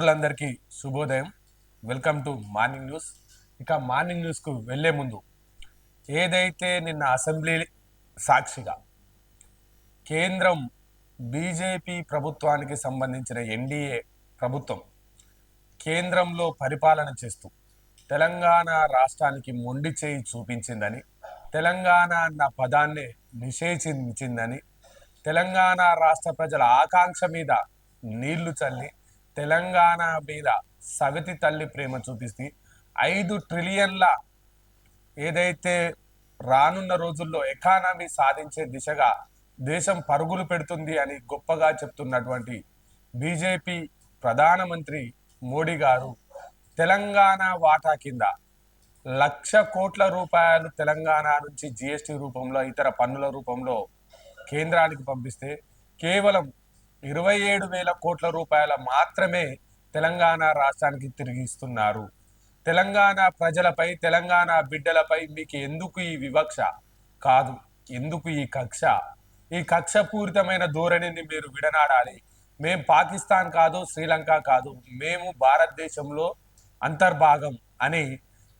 మిత్రులందరికీ శుభోదయం. Welcome to morning news ఇక మార్నింగ్ న్యూస్కు వెళ్ళే ముందు ఏదైతే నిన్న అసెంబ్లీ సాక్షిగా కేంద్రం బీజేపీ ప్రభుత్వానికి సంబంధించిన ఎన్డీఏ ప్రభుత్వం కేంద్రంలో పరిపాలన చేస్తూ తెలంగాణ రాష్ట్రానికి మొండి చేయి చూపించిందని తెలంగాణ అన్న పదాన్ని నిషేధించిందని తెలంగాణ రాష్ట్ర ప్రజల ఆకాంక్ష మీద నీళ్ళు చల్లి తెలంగాణ మీద సగతి తల్లి ప్రేమ చూపిస్తే ఐదు ట్రిలియన్ల ఏదైతే రానున్న రోజుల్లో ఎకానమీ సాధించే దిశగా దేశం పరుగులు పెడుతుంది అని గొప్పగా చెప్తున్నటువంటి బీజేపీ ప్రధానమంత్రి మోడీ గారు తెలంగాణ వాటా కింద లక్ష కోట్ల రూపాయలు తెలంగాణ నుంచి జిఎస్టి రూపంలో ఇతర పన్నుల రూపంలో కేంద్రానికి పంపిస్తే కేవలం ఇరవై ఏడు వేల కోట్ల రూపాయల మాత్రమే తెలంగాణ రాష్ట్రానికి తిరిగి ఇస్తున్నారు తెలంగాణ ప్రజలపై తెలంగాణ బిడ్డలపై మీకు ఎందుకు ఈ వివక్ష? కాదు ఎందుకు ఈ కక్ష? ఈ కక్షపూరితమైన ధోరణిని మీరు విడనాడాలి. మేం పాకిస్తాన్ కాదు శ్రీలంక కాదు మేము భారతదేశంలో అంతర్భాగం అని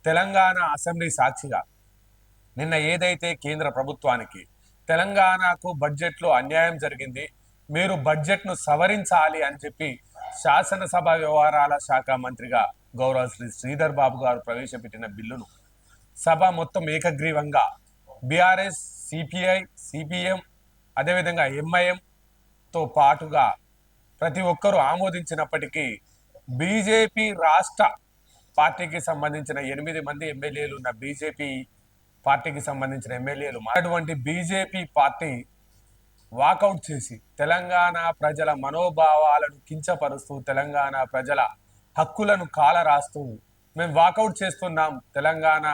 తెలంగాణ అసెంబ్లీ సాక్షిగా నిన్న ఏదైతే కేంద్ర ప్రభుత్వానికి తెలంగాణకు బడ్జెట్లో అన్యాయం జరిగింది మీరు బడ్జెట్ను సవరించాలి అని చెప్పి శాసనసభ వ్యవహారాల శాఖ మంత్రిగా గౌరవ శ్రీ శ్రీధర్ బాబు గారు ప్రవేశపెట్టిన బిల్లును సభ మొత్తం ఏకగ్రీవంగా బీఆర్ఎస్ సిపిఐ సిపిఎం అదేవిధంగా ఎంఐఎంతో పాటుగా ప్రతి ఒక్కరూ ఆమోదించినప్పటికీ బీజేపీ రాష్ట్ర పార్టీకి సంబంధించిన ఎనిమిది మంది ఎమ్మెల్యేలు ఉన్న బీజేపీ పార్టీకి సంబంధించిన ఎమ్మెల్యేలు అటువంటి బీజేపీ పార్టీ వాకౌట్ చేసి తెలంగాణ ప్రజల మనోభావాలను కించపరుస్తూ తెలంగాణ ప్రజల హక్కులను కాలరాస్తూ మేము వాకౌట్ చేస్తున్నాం తెలంగాణ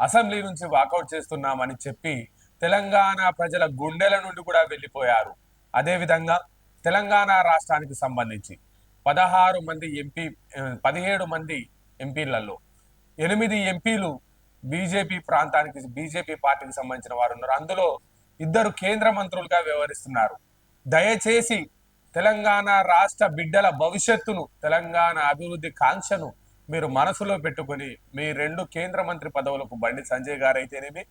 అసెంబ్లీ నుంచి వాకౌట్ చేస్తున్నాం అని చెప్పి తెలంగాణ ప్రజల గుండెల నుండి కూడా వెళ్ళిపోయారు. అదేవిధంగా తెలంగాణ రాష్ట్రానికి సంబంధించి పదహారు మంది ఎంపీ పదిహేడు మంది ఎంపీలలో ఎనిమిది ఎంపీలు బీజేపీ ప్రాంతానికి బీజేపీ పార్టీకి సంబంధించిన వారు ఉన్నారు. అందులో ఇద్దరు కేంద్ర మంత్రులుగా వ్యవహరిస్తున్నారు. దయచేసి తెలంగాణ రాష్ట్ర బిడ్డల భవిష్యత్తును తెలంగాణ అభివృద్ధి కాంక్షను మీరు మనసులో పెట్టుకొని మీ రెండు కేంద్ర మంత్రి పదవులకు బండి సంజయ్ గారు అయితేనేమి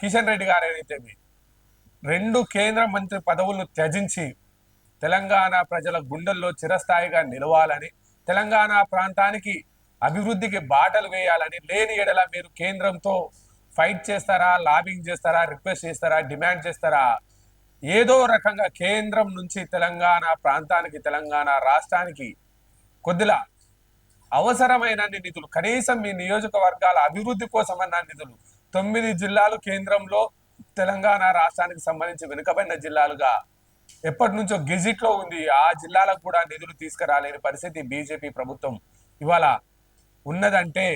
కిషన్ రెడ్డి గారు రెండు కేంద్ర మంత్రి పదవులను త్యజించి తెలంగాణ ప్రజల గుండెల్లో చిరస్థాయిగా నిలవాలని తెలంగాణ ప్రాంతానికి అభివృద్ధికి బాటలు వేయాలని లేని ఎడల మీరు కేంద్రంతో ఫైట్ చేస్తారా లాబింగ్ చేస్తారా రిక్వెస్ట్ చేస్తారా డిమాండ్ చేస్తారా? ఏదో రకంగా కేంద్రం నుంచి తెలంగాణ ప్రాంతానికి తెలంగాణ రాష్ట్రానికి కొద్దిలా అవసరమైన నిధులు కనీసం మీ నియోజకవర్గాల అభివృద్ధి కోసమన్న నిధులు తొమ్మిది జిల్లాలు కేంద్రంలో తెలంగాణ రాష్ట్రానికి సంబంధించి వెనుకబడిన జిల్లాలుగా ఎప్పటి నుంచో గెజిట్లో ఉంది. ఆ జిల్లాలకు కూడా నిధులు తీసుకురాలేని పరిస్థితి బీజేపీ ప్రభుత్వం ఇవాళ ఉన్నదంటే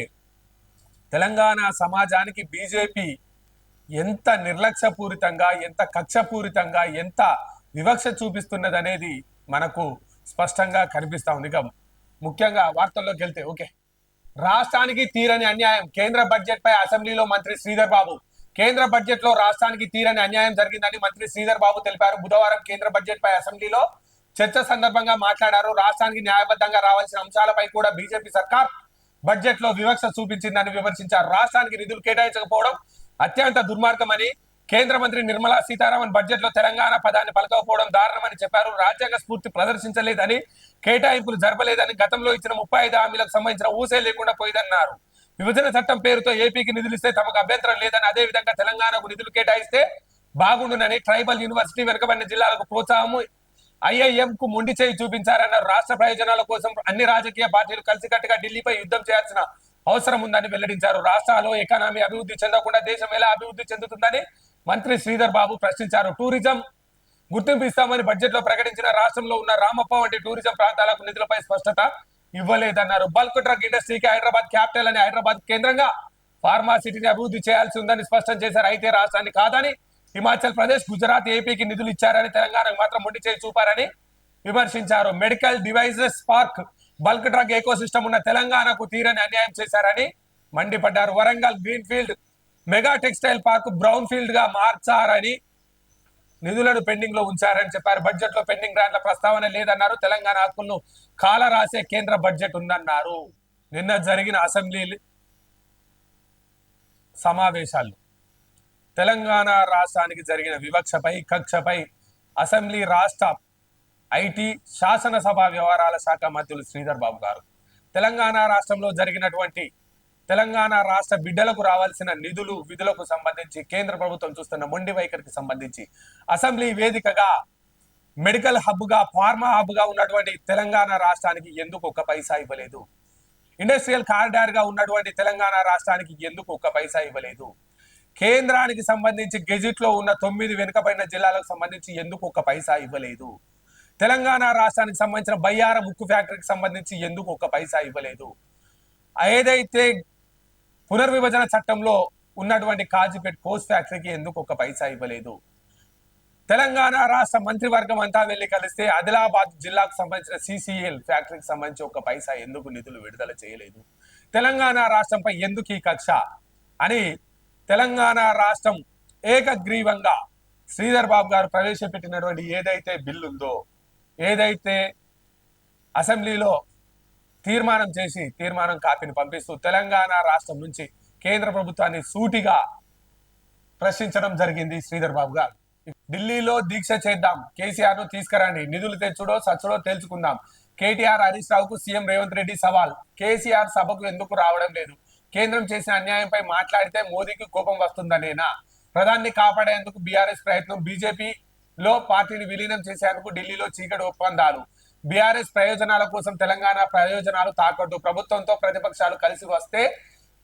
తెలంగాణ సమాజానికి బీజేపీ ఎంత నిర్లక్ష్యపూరితంగా ఎంత కక్షపూరితంగా ఎంత వివక్ష చూపిస్తున్నదనేది మనకు స్పష్టంగా కనిపిస్తా ఉంది. ముఖ్యంగా వార్తల్లోకి వెళ్తే ఓకే. రాష్ట్రానికి తీరని అన్యాయం కేంద్ర బడ్జెట్ పై అసెంబ్లీలో మంత్రి శ్రీధర్ బాబు. కేంద్ర బడ్జెట్లో రాష్ట్రానికి తీరని అన్యాయం జరిగిందని మంత్రి శ్రీధర్ బాబు తెలిపారు. బుధవారం కేంద్ర బడ్జెట్ పై అసెంబ్లీలో చర్చ సందర్భంగా మాట్లాడారు. రాష్ట్రానికి న్యాయబద్ధంగా రావాల్సిన అంశాలపై కూడా బీజేపీ సర్కార్ బడ్జెట్లో వివక్ష చూపించిందని విమర్శించారు రాష్ట్రానికి నిధులు కేటాయించకపోవడం అత్యంత దుర్మార్గమని కేంద్ర మంత్రి నిర్మలా సీతారామన్ బడ్జెట్లో తెలంగాణ పదాన్ని పలకపోవడం దారుణమని చెప్పారు. రాజ్యాంగ స్ఫూర్తి ప్రదర్శించలేదని కేటాయింపులు జరపలేదని గతంలో ఇచ్చిన ముప్పై ఐదు హామీలకు సంబంధించిన ఊసే లేకుండా పోయిందన్నారు. విభజన చట్టం పేరుతో ఏపీకి నిధులు ఇస్తే తమకు అభ్యంతరం లేదని అదే విధంగా తెలంగాణకు నిధులు కేటాయిస్తే బాగుండునని ట్రైబల్ యూనివర్సిటీ వెనుకబడిన జిల్లాలకు ప్రోత్సాహము ఐఐఎం కు మొండి చేయి చూపించారన్నారు రాష్ట్ర ప్రయోజనాల కోసం అన్ని రాజకీయ పార్టీలు కలిసికట్టుగా ఢిల్లీపై యుద్ధం చేయాల్సిన అవసరం ఉందని వెల్లడించారు. రాష్ట్రాల్లో ఎకానమీ అభివృద్ధి చెందకుండా దేశం ఎలా అభివృద్ధి చెందుతుందని మంత్రి శ్రీధర్ బాబు ప్రశ్నించారు. టూరిజం గుర్తింపు ఇస్తామని బడ్జెట్లో ప్రకటించిన రాష్ట్రంలో ఉన్న రామప్ప వంటి టూరిజం ప్రాంతాలకు నిధులపై స్పష్టత ఇవ్వలేదన్నారు. బల్క్ డ్రగ్ ఇండస్ట్రీకి హైదరాబాద్ క్యాపిటల్ అని హైదరాబాద్ కేంద్రంగా ఫార్మాసిటీని అభివృద్ధి చేయాల్సి ఉందని స్పష్టం చేశారు. అయితే రాష్ట్రాన్ని కాదని హిమాచల్ ప్రదేశ్ గుజరాత్ ఏపీకి నిధులు ఇచ్చారని తెలంగాణకు మాత్రం మొండి చేయి చూపారని విమర్శించారు. Medical devices park bulk drug ecosystem ఉన్న తెలంగాణకు తీరని అన్యాయం చేశారని మండిపడ్డారు. Warangal green field mega textile park brown ఫీల్డ్గా మార్చారని నిధులను పెండింగ్లో ఉంచారని చెప్పారు. బడ్జెట్లో పెండింగ్ గ్రాంట్ల ప్రస్తావన లేదన్నారు. తెలంగాణ హక్కులను కాల రాసే కేంద్ర బడ్జెట్ ఉందన్నారు. నిన్న జరిగిన అసెంబ్లీ సమావేశాలు తెలంగాణ రాష్ట్రానికి జరిగిన వివక్షపై కక్షపై అసెంబ్లీ రాష్ట్ర ఐటీ శాసనసభ వ్యవహారాల శాఖ మంత్రులు శ్రీధర్ బాబు గారు. తెలంగాణ రాష్ట్రంలో జరిగినటువంటి తెలంగాణ రాష్ట్ర బిడ్డలకు రావాల్సిన నిధులు విధులకు సంబంధించి కేంద్ర ప్రభుత్వం చూస్తున్న మొండి వైఖరికి సంబంధించి అసెంబ్లీ వేదికగా మెడికల్ హబ్గా ఫార్మా హబ్గా ఉన్నటువంటి తెలంగాణ రాష్ట్రానికి ఎందుకు ఒక్క పైసా ఇవ్వలేదు? ఇండస్ట్రియల్ కారిడార్గా ఉన్నటువంటి తెలంగాణ రాష్ట్రానికి ఎందుకు ఒక్క పైసా ఇవ్వలేదు? కేంద్రానికి సంబంధించి గెజిట్లో ఉన్న తొమ్మిది వెనుకబడిన జిల్లాలకు సంబంధించి ఎందుకు ఒక్క పైసా ఇవ్వలేదు? తెలంగాణ రాష్ట్రానికి సంబంధించిన బయ్యార ఉక్కు ఫ్యాక్టరీకి సంబంధించి ఎందుకు ఒక్క పైసా ఇవ్వలేదు? ఏదైతే పునర్విభజన చట్టంలో ఉన్నటువంటి కాజీపేట్ పోస్ట్ ఫ్యాక్టరీకి ఎందుకు ఒక పైసా ఇవ్వలేదు? తెలంగాణ రాష్ట్ర మంత్రివర్గం అంతా వెళ్ళి కలిస్తే ఆదిలాబాద్ జిల్లాకు సంబంధించిన సిసిఎల్ ఫ్యాక్టరీకి సంబంధించి ఒక పైసా ఎందుకు నిధులు విడుదల చేయలేదు? తెలంగాణ రాష్ట్రంపై ఎందుకు ఈ కక్ష? అని తెలంగాణ రాష్ట్రం ఏకగ్రీవంగా శ్రీధర్ బాబు గారు ప్రవేశపెట్టినటువంటి ఏదైతే బిల్లు ఉందో ఏదైతే అసెంబ్లీలో తీర్మానం చేసి తీర్మానం కాపీని పంపిస్తూ తెలంగాణ రాష్ట్రం నుంచి కేంద్ర ప్రభుత్వాన్ని సూటిగా ప్రశ్నించడం జరిగింది శ్రీధర్ బాబు గారు. ఢిల్లీలో దీక్ష చేద్దాం కేసీఆర్ను తీసుకురండి నిధులు తెచ్చుడో సచ్చుడో తెలుసుకుందాం కేటీఆర్ హరీష్ రావుకు సీఎం రేవంత్ రెడ్డి సవాల్ కేసీఆర్ సభకు ఎందుకు రావడం లేదు? కేంద్రం చేసిన అన్యాయంపై మాట్లాడితే మోదీకి కోపం వస్తుందనేనా? ప్రధాన్ని కాపాడేందుకు బీఆర్ఎస్ ప్రయత్నం బీజేపీలో పార్టీని విలీనం చేసేందుకు ఢిల్లీలో చీకటి ఒప్పందాలు. బీఆర్ఎస్ ప్రయోజనాల కోసం తెలంగాణ ప్రయోజనాలు తాకట్టు ప్రభుత్వంతో ప్రతిపక్షాలు కలిసి వస్తే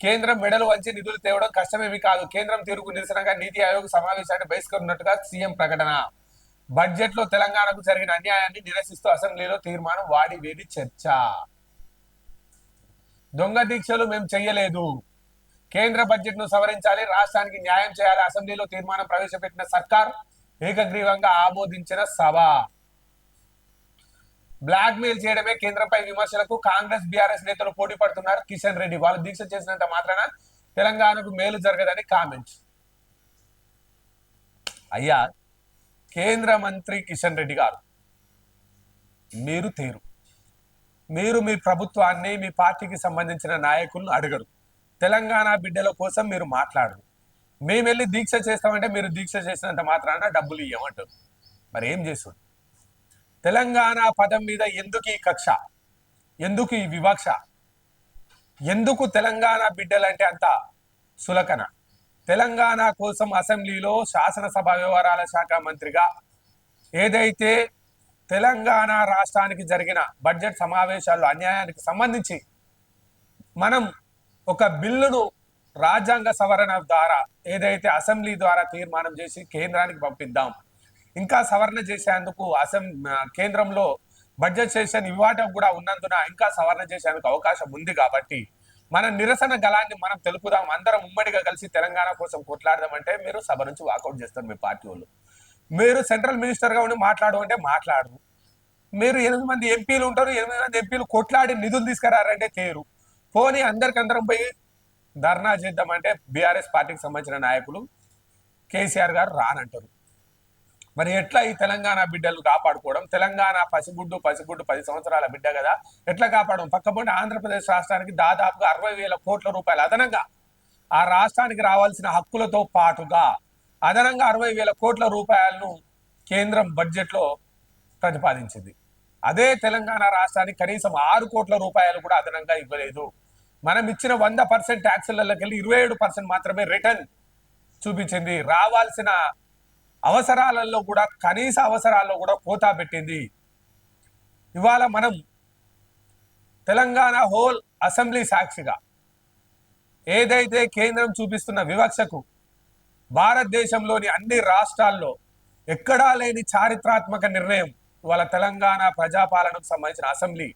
కేంద్రం మెడలు వంచి నిధులు తేవడం కష్టమేమి కాదు. కేంద్రం తీరుకు నిరసనగా నీతి ఆయోగ్ సమావేశాన్ని బహిష్కరినట్టుగా సీఎం ప్రకటన. బడ్జెట్లో తెలంగాణకు జరిగిన అన్యాయాన్ని నిరసిస్తూ అసెంబ్లీలో తీర్మానం వాడి వేడి చర్చ. దొంగ దీక్షలు మేము చెయ్యలేదు. కేంద్ర బడ్జెట్ను సవరించాలి రాష్ట్రానికి న్యాయం చేయాలి అసెంబ్లీలో తీర్మానం ప్రవేశపెట్టిన సర్కార్ ఏకగ్రీవంగా ఆమోదించిన సభ. బ్లాక్ మెయిల్ చేయడమే కేంద్రంపై విమర్శలకు కాంగ్రెస్ బీఆర్ఎస్ నేతలు పోటీ పడుతున్నారు కిషన్ రెడ్డి. వాళ్ళు దీక్ష చేసినంత మాత్రాన తెలంగాణకు మేలు జరగదని కామెంట్ అయ్యా కేంద్ర మంత్రి కిషన్ రెడ్డి గారు మీరు తీరు. మీరు మీ ప్రభుత్వాన్ని మీ పార్టీకి సంబంధించిన నాయకులను అడగరు. తెలంగాణ బిడ్డల కోసం మీరు మాట్లాడరు. మేము వెళ్ళి దీక్ష చేస్తామంటే మీరు దీక్ష చేసినంత మాత్రాన డబ్బులు ఇవ్వమంటారు మరి ఏం చేస్తుంది? తెలంగాణ పదం మీద ఎందుకు ఈ కక్ష? ఎందుకు ఈ వివక్ష? ఎందుకు తెలంగాణ బిడ్డలంటే అంత సులకన? తెలంగాణ కోసం అసెంబ్లీలో శాసనసభ వ్యవహారాల శాఖ మంత్రిగా ఏదైతే తెలంగాణ రాష్ట్రానికి జరిగిన బడ్జెట్ సమావేశాల్లో అన్యాయానికి సంబంధించి మనం ఒక బిల్లును రాజ్యాంగ సవరణ ద్వారా ఏదైతే అసెంబ్లీ ద్వారా తీర్మానం చేసి కేంద్రానికి పంపిద్దాం. ఇంకా సవరణ చేసేందుకు అసెంబ్లీ కేంద్రంలో బడ్జెట్ సెషన్ ఇవ్వటం కూడా ఉన్నందున ఇంకా సవరణ చేసేందుకు అవకాశం ఉంది కాబట్టి మన నిరసన గలాన్ని మనం తెలుపుదాం. అందరం ఉమ్మడిగా కలిసి తెలంగాణ కోసం కొట్లాడదామంటే మీరు సభ నుంచి వాకౌట్ చేస్తారు మీ పార్టీ వాళ్ళు. మీరు సెంట్రల్ మినిస్టర్గా ఉండి మాట్లాడు అంటే మాట్లాడరు మీరు ఎనిమిది మంది ఎంపీలు ఉంటారు ఎనిమిది మంది ఎంపీలు కొట్లాడి నిధులు తీసుకురారంటే చేయరు. పోనీ అందరికి అందరం పోయి ధర్నా చేద్దామంటే బీఆర్ఎస్ పార్టీకి సంబంధించిన నాయకులు కేసీఆర్ గారు రానంటారు. మరి ఎట్లా ఈ తెలంగాణ బిడ్డలు కాపాడుకోవడం? తెలంగాణ పసిగుడ్డు పసిగుడ్డు పది సంవత్సరాల బిడ్డ కదా ఎట్లా కాపాడడం? పక్కపొంటి ఆంధ్రప్రదేశ్ రాష్ట్రానికి దాదాపుగా అరవై వేల కోట్ల రూపాయలు అదనంగా ఆ రాష్ట్రానికి రావాల్సిన హక్కులతో పాటుగా అదనంగా అరవై వేల కోట్ల రూపాయలను కేంద్రం బడ్జెట్లో ప్రతిపాదించింది. అదే తెలంగాణ రాష్ట్రానికి కనీసం ఆరు కోట్ల రూపాయలు కూడా అదనంగా ఇవ్వలేదు. మనం ఇచ్చిన వంద పర్సెంట్ ట్యాక్సులకి వెళ్ళి ఇరవై ఏడు పర్సెంట్ మాత్రమే రిటర్న్ చూపించింది. రావాల్సిన అవసరాలలో కూడా కనీస అవసరాల్లో కూడా కోతా పెట్టింది. ఇవాళ మనం తెలంగాణ హోల్ అసెంబ్లీ సాక్షిగా ఏదైతే కేంద్రం చూపిస్తున్న వివక్షకు భారతదేశంలోని అన్ని రాష్ట్రాల్లో ఎక్కడా లేని చారిత్రాత్మక నిర్ణయం ఇవాళ తెలంగాణ ప్రజాపాలనకు సంబంధించిన అసెంబ్లీ.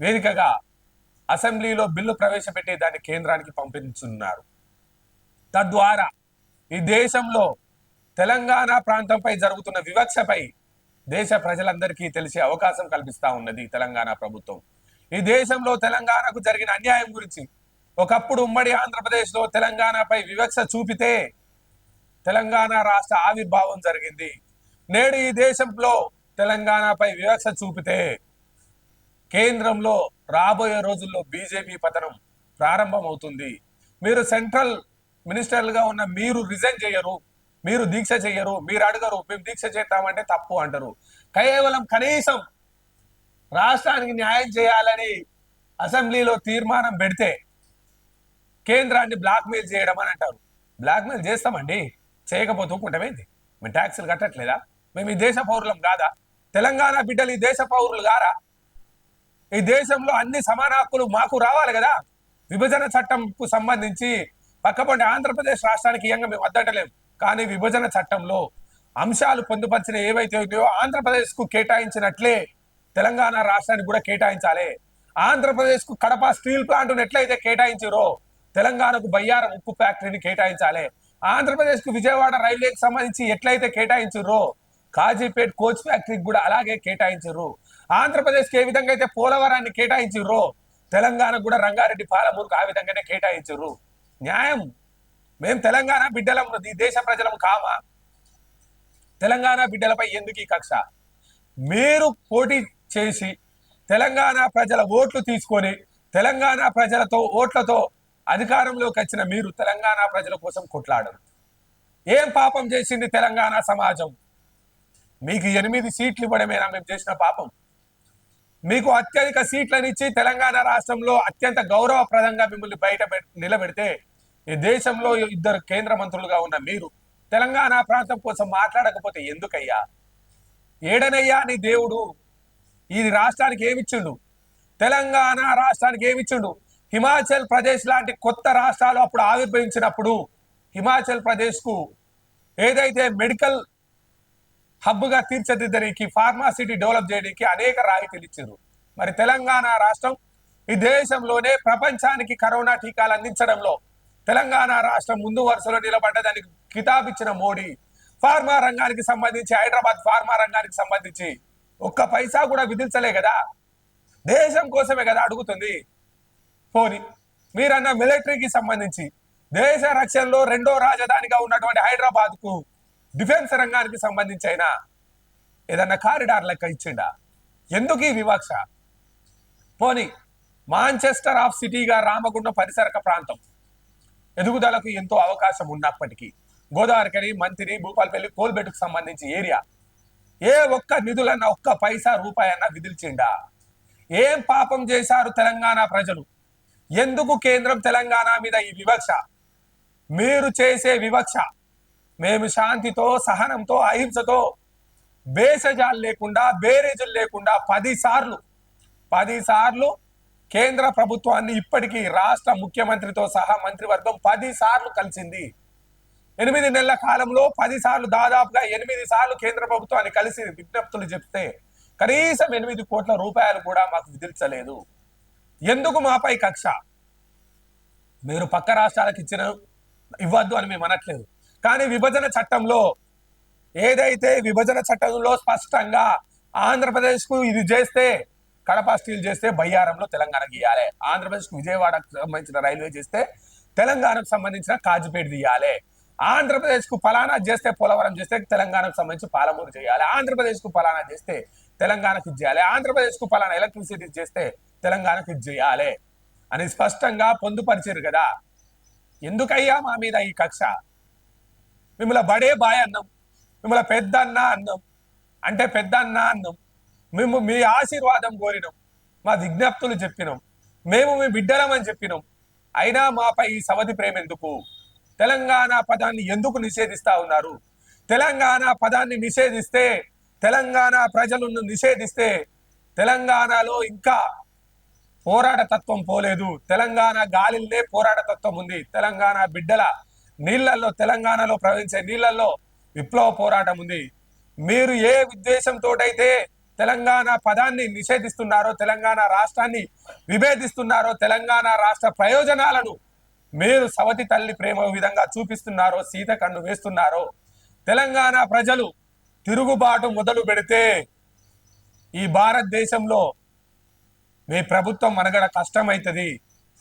వేదికగా అసెంబ్లీలో బిల్లు ప్రవేశపెట్టి దాన్ని కేంద్రానికి పంపించున్నారు. తద్వారా ఈ దేశంలో తెలంగాణ ప్రాంతంపై జరుగుతున్న వివక్షపై దేశ ప్రజలందరికీ తెలిసే అవకాశం కల్పిస్తా ఉన్నది తెలంగాణ ప్రభుత్వం. ఈ దేశంలో తెలంగాణకు జరిగిన అన్యాయం గురించి ఒకప్పుడు ఉమ్మడి ఆంధ్రప్రదేశ్లో తెలంగాణపై వివక్ష చూపితే తెలంగాణ రాష్ట్ర ఆవిర్భావం జరిగింది. నేడు ఈ దేశంలో తెలంగాణపై వివక్ష చూపితే కేంద్రంలో రాబోయే రోజుల్లో బీజేపీ పతనం ప్రారంభమవుతుంది. మీరు సెంట్రల్ మినిస్టర్లుగా ఉన్న మీరు రిజైన్ చేయరు మీరు దీక్ష చేయరు మీరు అడగరు మేము దీక్ష చేస్తామంటే తప్పు అంటారు. కేవలం కనీసం రాష్ట్రానికి న్యాయం చేయాలని అసెంబ్లీలో తీర్మానం పెడితే కేంద్రాన్ని బ్లాక్మెయిల్ చేయడం అని అంటారు. బ్లాక్మెయిల్ చేస్తామండి. చేయకపోతే ఊరుకుంటామేంది మేము ట్యాక్సులు కట్టట్లేదా? మేము ఈ దేశ పౌరులం కాదా? తెలంగాణ బిడ్డలు ఈ దేశ పౌరులు గారా ఈ దేశంలో అన్ని సమాన హక్కులు మాకు రావాలి కదా? విభజన చట్టంకు సంబంధించి పక్కపండి ఆంధ్రప్రదేశ్ రాష్ట్రానికి ఇయంగా మేము వద్దటలేం కానీ విభజన చట్టంలో అంశాలు పొందుపరిచిన ఏవైతే ఉన్నాయో ఆంధ్రప్రదేశ్కు కేటాయించినట్లే తెలంగాణ రాష్ట్రానికి కూడా కేటాయించాలి. ఆంధ్రప్రదేశ్కు కడప స్టీల్ ప్లాంట్ ఎట్లయితే కేటాయించారో తెలంగాణకు బయ్యారం ఉక్కు ఫ్యాక్టరీని కేటాయించాలి. ఆంధ్రప్రదేశ్కు విజయవాడ రైల్వేకి సంబంధించి ఎట్లయితే కేటాయించారో కాజీపేట్ కోచ్ ఫ్యాక్టరీకి కూడా అలాగే కేటాయించారు. ఆంధ్రప్రదేశ్కి ఏ విధంగా అయితే పోలవరాన్ని కేటాయించారో తెలంగాణకు కూడా రంగారెడ్డి పాలమూరుకు ఆ విధంగానే కేటాయించారు. న్యాయం మేము తెలంగాణ బిడ్డలం ఈ దేశ ప్రజలం కామా? తెలంగాణ బిడ్డలపై ఎందుకు ఈ కక్ష? మీరు పోటీ చేసి తెలంగాణ ప్రజల ఓట్లు తీసుకొని తెలంగాణ ప్రజలతో ఓట్లతో అధికారంలోకి వచ్చిన మీరు తెలంగాణ ప్రజల కోసం కొట్లాడరు. ఏం పాపం చేసింది తెలంగాణ సమాజం? మీకు ఎనిమిది సీట్లు ఇవ్వడమేనా మేము చేసిన పాపం? మీకు అత్యధిక సీట్లను ఇచ్చి తెలంగాణ రాష్ట్రంలో అత్యంత గౌరవప్రదంగా మిమ్మల్ని బయట నిలబెడితే ఈ దేశంలో ఇద్దరు కేంద్ర మంత్రులుగా ఉన్న మీరు తెలంగాణ ప్రాంతం కోసం మాట్లాడకపోతే ఎందుకయ్యా? ఏడనయ్యా నీ దేవుడు. ఈ రాష్ట్రానికి ఏమిచ్చిండు తెలంగాణ రాష్ట్రానికి ఏమిచ్చిండు హిమాచల్ ప్రదేశ్ లాంటి కొత్త రాష్ట్రాలు అప్పుడు ఆవిర్భవించినప్పుడు హిమాచల్ ప్రదేశ్కు ఏదైతే మెడికల్ హబ్గా తీర్చిదిద్దడానికి ఫార్మాసిటీ డెవలప్ చేయడానికి అనేక రాయితీలు ఇచ్చారు. మరి తెలంగాణ రాష్ట్రం ఈ దేశంలోనే ప్రపంచానికి కరోనా టీకాలు అందించడంలో తెలంగాణ రాష్ట్రం ముందు వరుసలో నిలబడ్డదానికి కితాబ్ ఇచ్చిన మోడీ ఫార్మా రంగానికి సంబంధించి హైదరాబాద్ ఫార్మా రంగానికి సంబంధించి ఒక్క పైసా కూడా విధించలే కదా? దేశం కోసమే కదా అడుగుతుంది. పోని. మీరన్న మిలిటరీకి సంబంధించి దేశ రక్షణలో రెండో రాజధానిగా ఉన్నటువంటి హైదరాబాద్కు డిఫెన్స్ రంగానికి సంబంధించి అయినా ఏదన్నా కారిడార్ లెక్క ఇచ్చిండా? ఎందుకు ఈ వివక్ష? పోని మాంచెస్టర్ ఆఫ్ సిటీగా రామగుండం పరిసరక ప్రాంతం ఎదుగుదలకు ఎంతో అవకాశం ఉన్నప్పటికీ గోదావరికని మంత్రి భూపాలపల్లి కోల్బెట్టుకు సంబంధించి ఏరియా ఏ ఒక్క నిధులన్న ఒక్క పైసా రూపాయన్నా అన్న విధిల్చిండా? ఏం పాపం చేశారు తెలంగాణ ప్రజలు? ఎందుకు కేంద్రం తెలంగాణ మీద ఈ వివక్ష? మీరు చేసే వివక్ష. మేము శాంతితో సహనంతో అహింసతో బేసజాలు లేకుండా బేరేజులు లేకుండా పది సార్లు పది సార్లు కేంద్ర ప్రభుత్వాన్ని ఇప్పటికీ రాష్ట్ర ముఖ్యమంత్రితో సహా మంత్రివర్గం పది సార్లు కలిసింది. ఎనిమిది నెలల కాలంలో పది సార్లు దాదాపుగా ఎనిమిది సార్లు కేంద్ర ప్రభుత్వాన్ని కలిసి విజ్ఞప్తులు చెప్తే కనీసం ఎనిమిది కోట్ల రూపాయలు కూడా మాకు విధించలేదు. ఎందుకు మాపై కక్ష? మీరు పక్క రాష్ట్రాలకు ఇచ్చిన ఇవ్వద్దు అని మేము అనట్లేదు. కానీ విభజన చట్టంలో ఏదైతే విభజన చట్టంలో స్పష్టంగా ఆంధ్రప్రదేశ్కు ఇది చేస్తే కడప స్టీల్ చేస్తే బయ్యారంలో తెలంగాణ ఇవ్వాలి ఆంధ్రప్రదేశ్కు విజయవాడకు సంబంధించిన రైల్వే చేస్తే తెలంగాణకు సంబంధించిన కాజిపేట తీయాలి ఆంధ్రప్రదేశ్కు ఫలానా చేస్తే పోలవరం చేస్తే తెలంగాణకు సంబంధించి పాలమూరు చేయాలి. ఆంధ్రప్రదేశ్కు ఫలానా చేస్తే తెలంగాణకు ఇచ్చేయాలి ఆంధ్రప్రదేశ్కు ఆంధ్రప్రదేశ్కు ఫలానా ఎలక్ట్రిసిటీ చేస్తే తెలంగాణకు ఇది అని స్పష్టంగా పొందుపరిచారు కదా. ఎందుకయ్యా మా మీద ఈ కక్ష? మిమ్మల్ని బడే బాయ్ అన్నాం మిమ్మల్ని పెద్ద అన్న అన్నాం అంటే పెద్ద అన్న అన్నాం మేము మీ ఆశీర్వాదం కోరినాం మా విజ్ఞప్తులు చెప్పినాం మేము మీ బిడ్డలమని చెప్పినాం. అయినా మాపై ఈ సవతి ప్రేమ ఎందుకు? తెలంగాణ పదాన్ని ఎందుకు నిషేధిస్తా ఉన్నారు? తెలంగాణ పదాన్ని నిషేధిస్తే తెలంగాణ ప్రజలను నిషేధిస్తే తెలంగాణలో ఇంకా పోరాట తత్వం పోలేదు. తెలంగాణ గాలిల్లే పోరాట తత్వం ఉంది. తెలంగాణ బిడ్డల నీళ్ళలో తెలంగాణలో ప్రవహించే నీళ్ళలో విప్లవ పోరాటం ఉంది. మీరు ఏ ఉద్దేశంతోటైతే తెలంగాణ పదాన్ని నిషేధిస్తున్నారో తెలంగాణ రాష్ట్రాన్ని విభేదిస్తున్నారో తెలంగాణ రాష్ట్ర ప్రయోజనాలను మీరు సవతి తల్లి ప్రేమ విధంగా చూపిస్తున్నారో సీత కన్ను వేస్తున్నారో తెలంగాణ ప్రజలు తిరుగుబాటు మొదలు పెడితే ఈ భారతదేశంలో మీ ప్రభుత్వం మనగడ కష్టమవుతుంది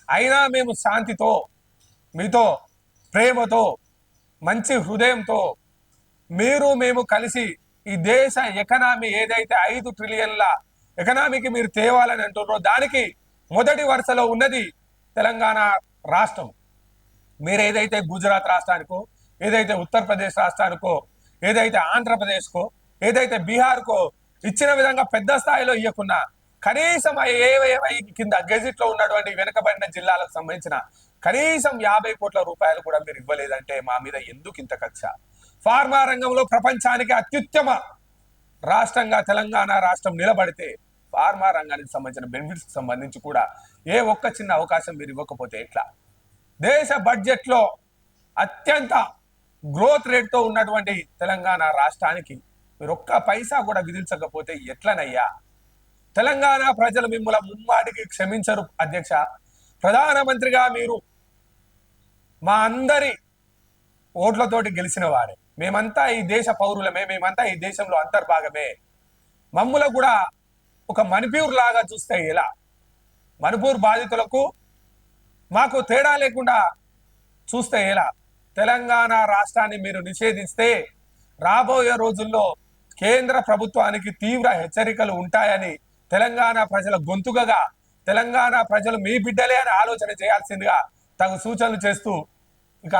అయినా మేము శాంతితో మీతో ప్రేమతో మంచి హృదయంతో మీరు మేము కలిసి ఈ దేశ ఎకనామీ ఏదైతే ఐదు ట్రిలియన్ల ఎకనామీకి మీరు తేవాలని అంటున్నారో దానికి మొదటి వరుసలో ఉన్నది తెలంగాణ రాష్ట్రం. మీరు ఏదైతే గుజరాత్ రాష్ట్రానికో ఏదైతే ఉత్తరప్రదేశ్ రాష్ట్రానికో ఏదైతే ఆంధ్రప్రదేశ్కో ఏదైతే బీహార్కో ఇచ్చిన విధంగా పెద్ద స్థాయిలో ఇవ్వకున్నా కనీసం ఏవైవై ఏవై కింద గెజిట్లో ఉన్నటువంటి వెనుకబడిన జిల్లాలకు సంబంధించిన కనీసం యాభై కోట్ల రూపాయలు కూడా మీరు ఇవ్వలేదంటే మా మీద ఎందుకు ఇంత కక్ష? ఫార్మా రంగంలో ప్రపంచానికి అత్యుత్తమ రాష్ట్రంగా తెలంగాణ రాష్ట్రం నిలబడితే ఫార్మా రంగానికి సంబంధించిన బెనిఫిట్స్ సంబంధించి కూడా ఏ ఒక్క చిన్న అవకాశం మీరు ఇవ్వకపోతే ఎట్లా? దేశ బడ్జెట్లో అత్యంత గ్రోత్ రేట్తో ఉన్నటువంటి తెలంగాణ రాష్ట్రానికి మీరు ఒక్క పైసా కూడా విధించకపోతే ఎట్లనయ్యా? తెలంగాణ ప్రజలు మిమ్మల్ని ముమ్మాటికి క్షమించరు అధ్యక్ష. ప్రధానమంత్రిగా మీరు మా అందరి ఓట్లతోటి గెలిచిన వారే. మేమంతా ఈ దేశ పౌరులమే మేమంతా ఈ దేశంలో అంతర్భాగమే. మమ్ముల కూడా ఒక మణిపూర్ లాగా చూస్తే ఎలా? మణిపూర్ బాధితులకు మాకు తేడా లేకుండా చూస్తే ఎలా? తెలంగాణ రాష్ట్రాన్ని మీరు నిషేధిస్తే రాబోయే రోజుల్లో కేంద్ర ప్రభుత్వానికి తీవ్ర హెచ్చరికలు ఉంటాయని తెలంగాణ ప్రజల గొంతుకగా తెలంగాణ ప్రజలు మీ బిడ్డలే అని ఆలోచన చేయాల్సిందిగా తగు సూచనలు చేస్తూ ఇక